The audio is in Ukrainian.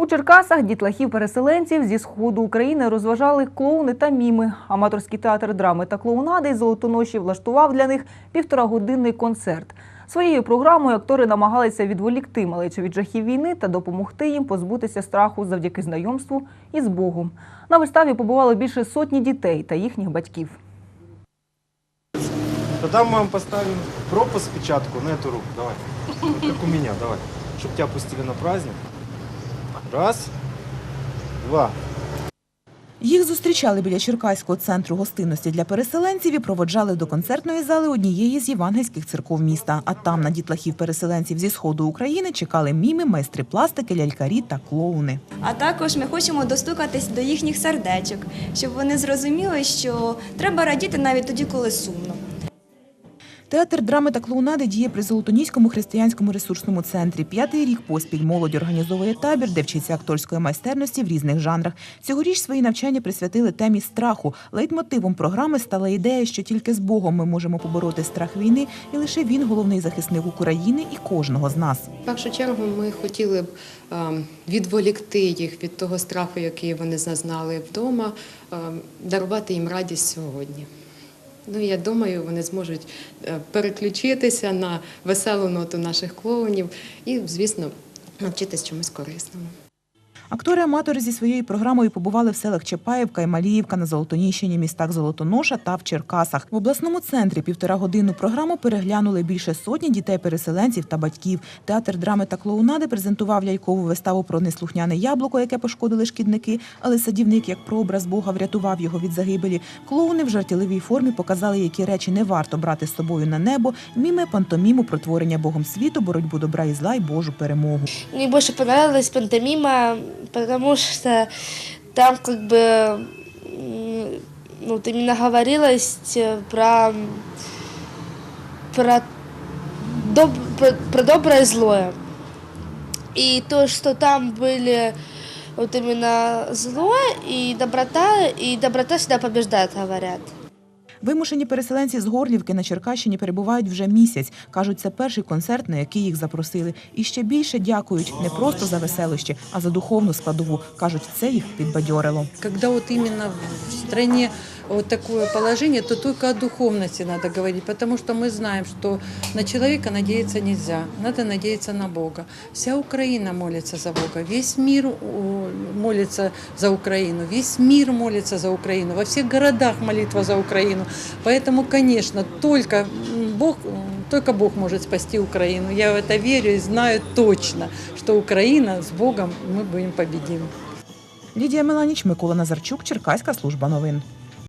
У Черкасах дітлахів-переселенців зі сходу України розважали клоуни та міми. Аматорський театр драми та клоунади Золотоноші влаштував для них півторагодинний концерт. Своєю програмою актори намагалися відволікти малечу від жахів війни та допомогти їм позбутися страху завдяки знайомству із Богом. На виставі побувало більше сотні дітей та їхніх батьків. Тогда мы вам поставим пропуск, печатку на эту руку. Давай. Как у меня, давай. Чтоб тебя пустили на праздник. Раз, два. Їх зустрічали біля Черкаського центру гостинності для переселенців і проводжали до концертної зали однієї з євангельських церков міста. А там на дітлахів переселенців зі сходу України чекали міми, майстри пластики, лялькарі та клоуни. А також ми хочемо достукатись до їхніх сердечок, щоб вони зрозуміли, що треба радіти навіть тоді, коли сумно. Театр драми та клоунади діє при Золотоніському християнському ресурсному центрі. П'ятий рік поспіль молодь організовує табір, де вчиться акторської майстерності в різних жанрах. Цьогоріч свої навчання присвятили темі страху. Лейтмотивом програми стала ідея, що тільки з Богом ми можемо побороти страх війни, і лише він головний захисник України і кожного з нас. В першу чергу ми хотіли б ем, відволікти їх від того страху, який вони зазнали вдома, ем, дарувати їм радість сьогодні. Ну, я думаю, вони зможуть е, переключитися на веселу ноту наших клоунів і, звісно, навчитись чомусь корисному. Актори-аматори зі своєю програмою побували в селах Чапаївка і Маліївка на Золотоніщині, містах Золотоноша та в Черкасах. В обласному центрі півторагодинну програму переглянули більше сотні дітей-переселенців та батьків. Театр драми та клоунади презентував лялькову виставу про неслухняне яблуко, яке пошкодили шкідники, але садівник, як прообраз Бога, врятував його від загибелі. Клоуни в жартівливій формі показали, які речі не варто брати з собою на небо. Міми пантоміму про творення Богом світу, боротьбу добра і зла й Божу перемогу. Мне больше понравилась пантомима, потому что там как бы м, ну, вот именно говорилось э, про, про, доб, про, про доброе и злое. И то, что там были вот именно зло и доброта, и доброта всегда побеждает, говорят. Вимушені переселенці з Горлівки на Черкащині перебувають вже місяць. Кажуть, це перший концерт, на який їх запросили. І ще більше дякують не просто за веселощі, а за духовну складову. Кажуть, це їх підбадьорило. Когда вот именно в стране вот такое положение, то только о духовности надо говорить, потому что мы знаем, что на человека надеяться нельзя, надо надеяться на Бога. Вся Украина молится за Бога, весь мир о, молится за Украину, весь мир молится за Украину, во всех городах молитва за Украину. Поэтому, конечно, только м, Бог, м, только Бог может спасти Украину. Я в это верю и знаю точно, что Украина с Богом мы будем победим. Лідія Меланіч, Микола Назарчук, Черкаська служба новин.